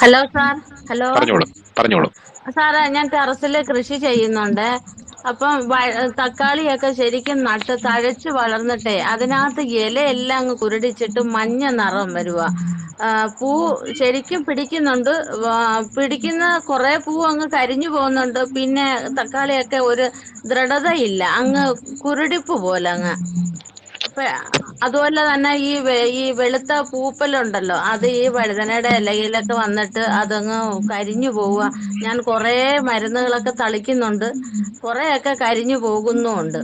Hello sir hello. പറഞ്ഞോളൂ പറഞ്ഞോളൂ. സാറേ ഞാൻ ടെറസിൽ കൃഷി ചെയ്യുന്നുണ്ട്. അപ്പം തക്കാളിയൊക്കെ ശരിക്കും നട്ട് തഴച്ച് വളർന്നിട്ടെ അതിനകത്ത് ഇലയെല്ലാം അങ്ങ് കുരുടിച്ചിട്ട് മഞ്ഞ നിറം വരുവ. പൂ ശരിക്കും പിടിക്കുന്നുണ്ട്. പിടിക്കുന്ന കുറെ പൂ അങ്ങ് കരിഞ്ഞു പോകുന്നുണ്ട്. പിന്നെ തക്കാളിയൊക്കെ ഒരു ദൃഢതയില്ല. അങ്ങ് കുരുടിപ്പ് പോലെ അങ്ങ്. അതുപോലെ തന്നെ ഈ ഈ വെളുത്ത പൂപ്പലുണ്ടല്ലോ അത് ഈ വഴുതനയുടെ ഇലയിലൊക്കെ വന്നിട്ട് അതങ്ങ് കരിഞ്ഞു പോവുക. ഞാൻ കൊറേ മരുന്നുകളൊക്കെ തളിക്കുന്നുണ്ട്. കുറേയൊക്കെ കരിഞ്ഞു പോകുന്നുണ്ട്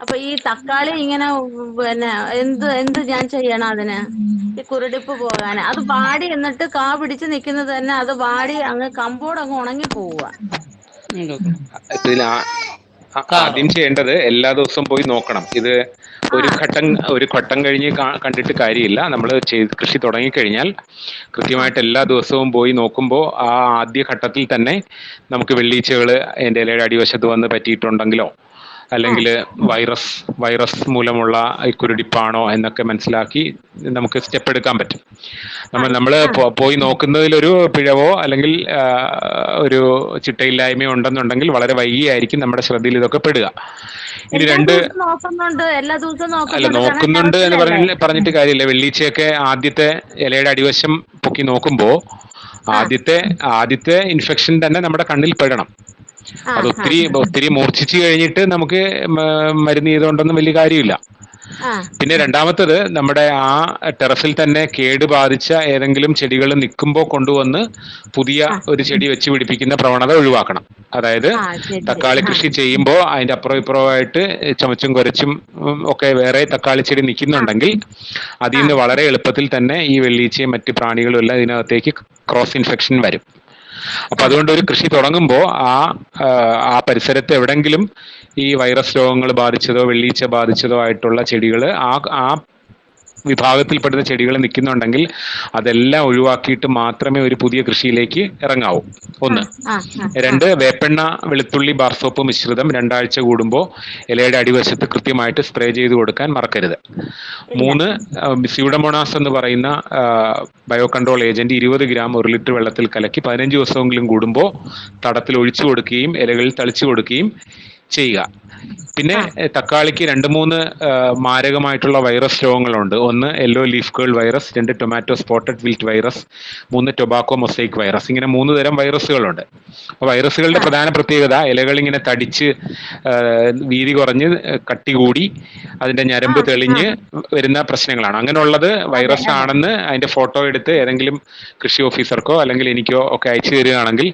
അപ്പൊ ഈ തക്കാളി ഇങ്ങനെ പിന്നെ എന്ത് എന്ത് ഞാൻ ചെയ്യണം അതിന്? ഈ കുരുടിപ്പ് പോകാൻ അത് വാടി എന്നിട്ട് കാ പിടിച്ച് നിൽക്കുന്നത് തന്നെ അത് വാടി അങ്ങ് കമ്പോട് അങ്ങ് ഉണങ്ങി പോവുക. ആദ്യം ചെയ്യേണ്ടത് എല്ലാ ദിവസവും പോയി നോക്കണം. ഇത് ഒരു ഘട്ടം ഒരു ഘട്ടം കഴിഞ്ഞ് കണ്ടിട്ട് കാര്യമില്ല. നമ്മൾ ചെയ്ത് കൃഷി തുടങ്ങിക്കഴിഞ്ഞാൽ കൃത്യമായിട്ട് എല്ലാ ദിവസവും പോയി നോക്കുമ്പോൾ ആ ആദ്യ ഘട്ടത്തിൽ തന്നെ നമുക്ക് വെള്ളീച്ചകൾ എന്റെ ഇലയുടെ അടിവശത്ത് വന്ന് പറ്റിയിട്ടുണ്ടെങ്കിലോ അല്ലെങ്കിൽ വൈറസ് വൈറസ് മൂലമുള്ള കുരുടിപ്പാണോ എന്നൊക്കെ മനസ്സിലാക്കി നമുക്ക് സ്റ്റെപ്പ് എടുക്കാൻ പറ്റും. നമ്മൾ നമ്മൾ പോയി നോക്കുന്നതിലൊരു പിഴവോ അല്ലെങ്കിൽ ഒരു ചിട്ടയില്ലായ്മയോ ഉണ്ടെന്നുണ്ടെങ്കിൽ വളരെ വൈകിയായിരിക്കും നമ്മുടെ ശ്രദ്ധയിൽ ഇതൊക്കെ പെടുക. ഇനി രണ്ട് അല്ല നോക്കുന്നുണ്ട് എന്ന് പറഞ്ഞ പറഞ്ഞിട്ട് കാര്യമില്ല. വെള്ളീച്ചയൊക്കെ ആദ്യത്തെ ഇലയുടെ അടിവശം പൊക്കി നോക്കുമ്പോൾ ആദ്യത്തെ ആദ്യത്തെ ഇൻഫെക്ഷൻ തന്നെ നമ്മുടെ കണ്ണിൽ പെടണം. അത് ഒത്തിരി ഒത്തിരി മൂർച്ഛിച്ചു കഴിഞ്ഞിട്ട് നമുക്ക് മരുന്ന് ചെയ്തുകൊണ്ടൊന്നും വലിയ കാര്യമില്ല. പിന്നെ രണ്ടാമത്തത് നമ്മുടെ ആ ടെറസിൽ തന്നെ കേട് ബാധിച്ച ഏതെങ്കിലും ചെടികൾ നിൽക്കുമ്പോൾ കൊണ്ടുവന്ന് പുതിയ ഒരു ചെടി വെച്ച് പിടിപ്പിക്കുന്ന പ്രവണത ഒഴിവാക്കണം. അതായത് തക്കാളി കൃഷി ചെയ്യുമ്പോൾ അതിന്റെ അപ്പുറം ഇപ്പുറമായിട്ട് ചുമച്ചും കുരച്ചും ഒക്കെ വേറെ തക്കാളി ചെടി നിൽക്കുന്നുണ്ടെങ്കിൽ അതിൽ നിന്ന് വളരെ എളുപ്പത്തിൽ തന്നെ ഈ വെള്ളീച്ചയും മറ്റ് പ്രാണികളും എല്ലാം ഇതിനകത്തേക്ക് ക്രോസ് ഇൻഫെക്ഷൻ വരും. അപ്പൊ അതുകൊണ്ട് ഒരു കൃഷി തുടങ്ങുമ്പോൾ ആ ആ പരിസരത്ത് എവിടെങ്കിലും ഈ വൈറസ് രോഗങ്ങൾ ബാധിച്ചതോ വെള്ളീച്ച ബാധിച്ചതോ ആയിട്ടുള്ള ചെടികൾ ആ ആ വിഭാഗത്തിൽപ്പെടുന്ന ചെടികൾ നിൽക്കുന്നുണ്ടെങ്കിൽ അതെല്ലാം ഒഴിവാക്കിയിട്ട് മാത്രമേ ഒരു പുതിയ കൃഷിയിലേക്ക് ഇറങ്ങാവൂ. ഒന്ന്. രണ്ട് വേപ്പെണ്ണ വെളുത്തുള്ളി ബാർസോപ്പ് മിശ്രിതം രണ്ടാഴ്ച കൂടുമ്പോൾ ഇലയുടെ അടിവശത്ത് കൃത്യമായിട്ട് സ്പ്രേ ചെയ്ത് കൊടുക്കാൻ മറക്കരുത്. മൂന്ന് സ്യൂഡമോണാസ് എന്ന് പറയുന്ന ബയോ കൺട്രോൾ ഏജന്റ് ഇരുപത് ഗ്രാം ഒരു ലിറ്റർ വെള്ളത്തിൽ കലക്കി പതിനഞ്ച് ദിവസമെങ്കിലും കൂടുമ്പോൾ തടത്തിൽ ഒഴിച്ചു കൊടുക്കുകയും ഇലകളിൽ തളിച്ചു കൊടുക്കുകയും ചെയ്യുക. പിന്നെ തക്കാളിക്ക് രണ്ട് മൂന്ന് മാരകമായിട്ടുള്ള വൈറസ് രോഗങ്ങളുണ്ട്. ഒന്ന് യെല്ലോ ലീഫ് കേൾ വൈറസ് രണ്ട് ടൊമാറ്റോ സ്പോട്ടഡ് വിൽറ്റ് വൈറസ് മൂന്ന് ടൊബാക്കോ മൊസൈക്ക് വൈറസ്. ഇങ്ങനെ മൂന്ന് തരം വൈറസുകളുണ്ട്. അപ്പൊ വൈറസുകളുടെ പ്രധാന പ്രത്യേകത ഇലകൾ ഇങ്ങനെ തടിച്ച് വീതി കുറഞ്ഞ് കട്ടി കൂടി അതിന്റെ ഞരമ്പ് തെളിഞ്ഞ് വരുന്ന പ്രശ്നങ്ങളാണ്. അങ്ങനെയുള്ളത് വൈറസ് ആണെന്ന് അതിന്റെ ഫോട്ടോ എടുത്ത് ഏതെങ്കിലും കൃഷി ഓഫീസർക്കോ അല്ലെങ്കിൽ എനിക്കോ ഒക്കെ അയച്ചു തരികയാണെങ്കിൽ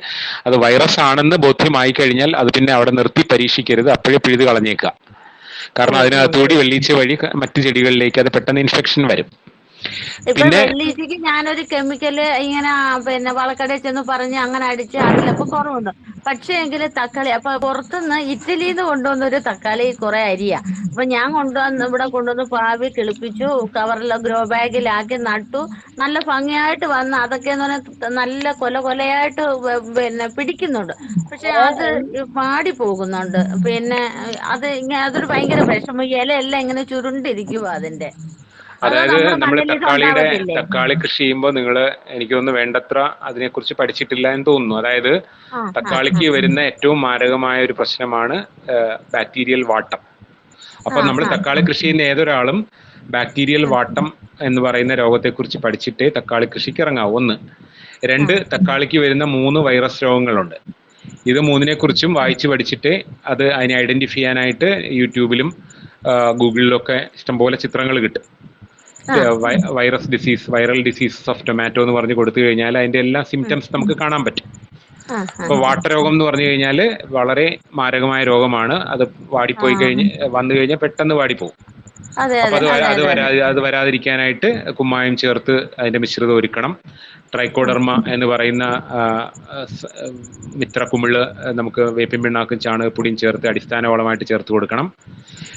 അത് വൈറസ് ആണെന്ന് ബോധ്യമായി കഴിഞ്ഞാൽ അത് പിന്നെ അവിടെ നിർത്തി പരീക്ഷിക്കരുത് അപ്പോഴേ പിഴുത് കളഞ്ഞേക്കുക. കാരണം അതിനകത്തുകൂടി വെള്ളീച്ച വഴി മറ്റു ചെടികളിലേക്ക് അത് പെട്ടെന്ന് ഇൻഫെക്ഷൻ വരും. ഇപ്പൊ വെള്ളീച്ചക്ക് ഞാനൊരു കെമിക്കൽ ഇങ്ങനെ പിന്നെ വളക്കടയിൽ ചെന്ന് പറഞ്ഞ് അങ്ങനെ അടിച്ച് അതിലപ്പോ കുറവുണ്ട്. പക്ഷേ എങ്കിൽ തക്കാളി അപ്പൊ പുറത്തുനിന്ന് ഇറ്റലിന്ന് കൊണ്ടുവന്നൊരു തക്കാളി കുറെ അരിയാ. അപ്പൊ ഞാൻ കൊണ്ടുവന്ന് ഇവിടെ കൊണ്ടുവന്ന് പാവി കിളിപ്പിച്ചു കവറിൽ ഗ്രോ ബാഗിലാക്കി നട്ടു. നല്ല ഭംഗിയായിട്ട് വന്ന് അതൊക്കെന്ന് പറഞ്ഞാൽ നല്ല കൊല കൊലയായിട്ട് പിന്നെ പിടിക്കുന്നുണ്ട്. പക്ഷെ അത് പാടി പോകുന്നുണ്ട്. പിന്നെ അത് ഇങ്ങനെ അതൊരു ഭയങ്കര വിഷമം. ഇലയെല്ലാം എല്ലാം ഇങ്ങനെ ചുരുണ്ടിരിക്കുവ അതിന്റെ അത് അതായത് ഇത് തക്കാളിയുടെ തക്കാളി കൃഷി ചെയ്യുമ്പോൾ നിങ്ങൾ എനിക്ക് തോന്നുന്നു വേണ്ടത്ര അതിനെ കുറിച്ച് പഠിച്ചിട്ടില്ല എന്ന് തോന്നുന്നു. അതായത് തക്കാളിക്ക് വരുന്ന ഏറ്റവും മാരകമായ ഒരു പ്രശ്നമാണ് ബാക്ടീരിയൽ വാട്ടം. അപ്പൊ നമ്മൾ തക്കാളി കൃഷി ചെയ്യുന്ന ഏതൊരാളും ബാക്ടീരിയൽ വാട്ടം എന്ന് പറയുന്ന രോഗത്തെക്കുറിച്ച് പഠിച്ചിട്ടേ തക്കാളി കൃഷിക്ക് ഇറങ്ങാവൂ. ഒന്ന്. രണ്ട് തക്കാളിക്ക് വരുന്ന മൂന്ന് വൈറസ് രോഗങ്ങളുണ്ട്. ഇത് മൂന്നിനെ കുറിച്ചും വായിച്ചു പഠിച്ചിട്ട് അത് അതിനെ ഐഡന്റിഫൈ ചെയ്യാനായിട്ട് യൂട്യൂബിലും ഗൂഗിളിലും ഗൂഗിളിലൊക്കെ ഇഷ്ടംപോലെ ചിത്രങ്ങൾ കിട്ടും. Virus disease viral diseases of tomato എന്ന് പറഞ്ഞ് കൊടുത്തു കഴിഞ്ഞാൽ അതിന്റെ എല്ലാ സിംറ്റംസ് നമുക്ക് കാണാൻ പറ്റും. രോഗം വാട്ടരോഗം എന്ന് പറഞ്ഞു കഴിഞ്ഞാൽ വളരെ മാരകമായ രോഗമാണ്. അത് വാടിപ്പോയി കഴിഞ്ഞ് വന്നു കഴിഞ്ഞാൽ പെട്ടെന്ന് വാടിപ്പോകും അപ്പൊ അതെ. അത് അതെ അത് അതെ വരാ അത്. വരാതിരിക്കാനായിട്ട് കുമ്മായം ചേർത്ത് അതിന്റെ മിശ്രിതം ഒരുക്കണം. ട്രൈക്കോഡർമ എന്ന് പറയുന്ന മിത്ര കുമിൾ നമുക്ക് വേപ്പിൻ പിണ്ണാക്കും ചാണകപ്പൊടിയും ചേർത്ത് അടിസ്ഥാന വളമായിട്ട് ചേർത്ത് കൊടുക്കണം.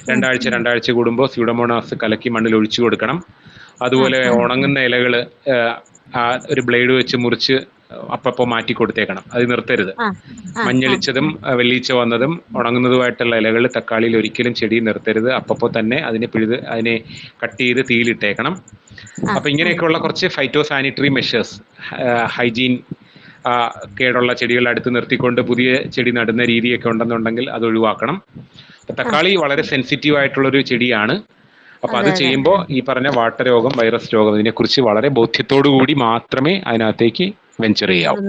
രണ്ടാഴ്ച രണ്ടാഴ്ച കൂടുമ്പോൾ സ്യൂഡമോണാസ് കലക്കി മണ്ണിൽ ഒഴിച്ചു കൊടുക്കണം. അതുപോലെ ഉണങ്ങുന്ന ഇലകൾ ഒരു ബ്ലേഡ് വെച്ച് മുറിച്ച് അപ്പപ്പോൾ മാറ്റി കൊടുത്തേക്കണം. അത് നിർത്തരുത്. മഞ്ഞളിച്ചതും വെള്ളീച്ച വന്നതും ഉണങ്ങുന്നതുമായിട്ടുള്ള ഇലകൾ തക്കാളിയിൽ ഒരിക്കലും ചെടി നിർത്തരുത്. അപ്പപ്പോ തന്നെ അതിനെ പിഴുത് അതിനെ കട്ട് ചെയ്ത് തീയിലിട്ടേക്കണം. അപ്പൊ ഇങ്ങനെയൊക്കെയുള്ള കുറച്ച് ഫൈറ്റോ സാനിറ്ററി മെഷേഴ്സ് ഹൈജീൻ കേടുള്ള ചെടികൾ അടുത്ത് നിർത്തിക്കൊണ്ട് പുതിയ ചെടി നടുന്ന രീതിയൊക്കെ ഉണ്ടെന്നുണ്ടെങ്കിൽ അത് ഒഴിവാക്കണം. തക്കാളി വളരെ സെൻസിറ്റീവ് ആയിട്ടുള്ള ഒരു ചെടിയാണ്. അപ്പൊ അതെ. ചെയ്യുമ്പോൾ ഈ പറഞ്ഞ വാട്ടരോഗം വൈറസ് രോഗം ഇതിനെക്കുറിച്ച് വളരെ ബോധ്യത്തോടു കൂടി മാത്രമേ അതിനകത്തേക്ക് വെഞ്ചർ ചെയ്യാവൂ